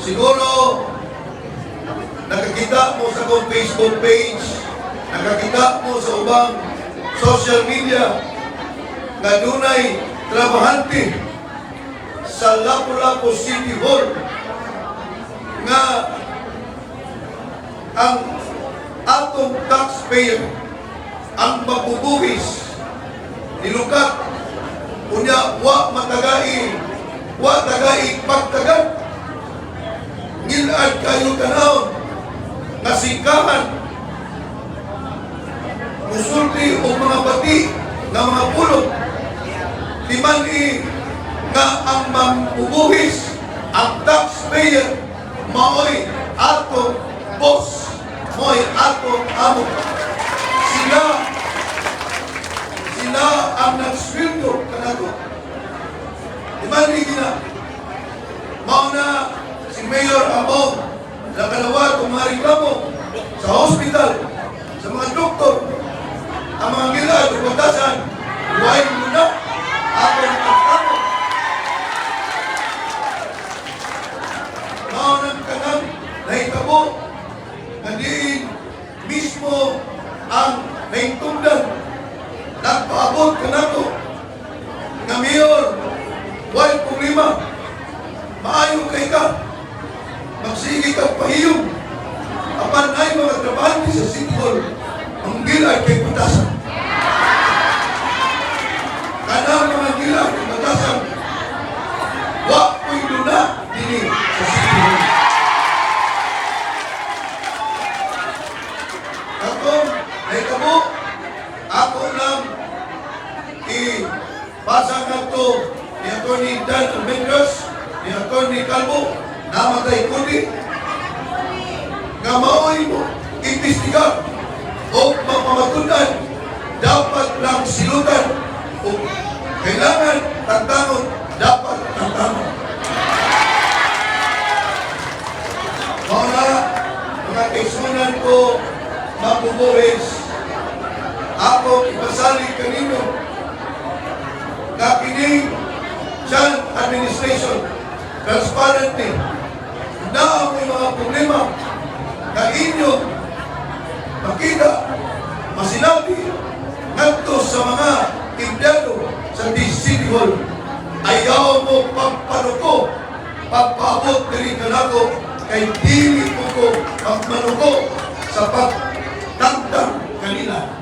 Siguro, nakakita mo sa kong Facebook page, nakakita mo sa ubang social media, nga dunay trabahante sa Lapu-Lapu City Hall nga ang atong taxpayer ang mabubuhis. Nilukat. Unya wa matagai nga singkahan musulti o mga bati nga mga pulong di man ni nga ang mambubuhis ang taxpayer maoy ato boss mo'y ato amo. Sila sila ang nagsweldo kanato di man ni gina mao na si Mayor Among nakalawa kung mga reklamo sa hospital sa mga doktor ang mga gilad o pagtasan muna atong pagkamo mao ng kanang nahitabo nga diin mismo ang nahintungdan nagpaabot ka nato nga mayor wal problema maayo kay ka magsige ka pahiyong apan ay mga trabahante sa City Hall ang gilay kay patasan kanang mga gilay kay patasan wa ko'y luna dini sa City Hall Ako, ako lang i-pasang to ni Atty. Dan Almendras, ni Atty. Calvo, namatay kundi, nga maoy mo, imbestigar kaisunan ko, mabubuhis, ako ipasali kanino? Na kining Chan Administration transparently na ang mga problema na inyo makita, masinabi ngadto sa mga empleyado sa City Hall. Ayaw mo pagpanuko pagpaabot diri kanako kay dili ko ko pagmanuko sa pagtagtag kanila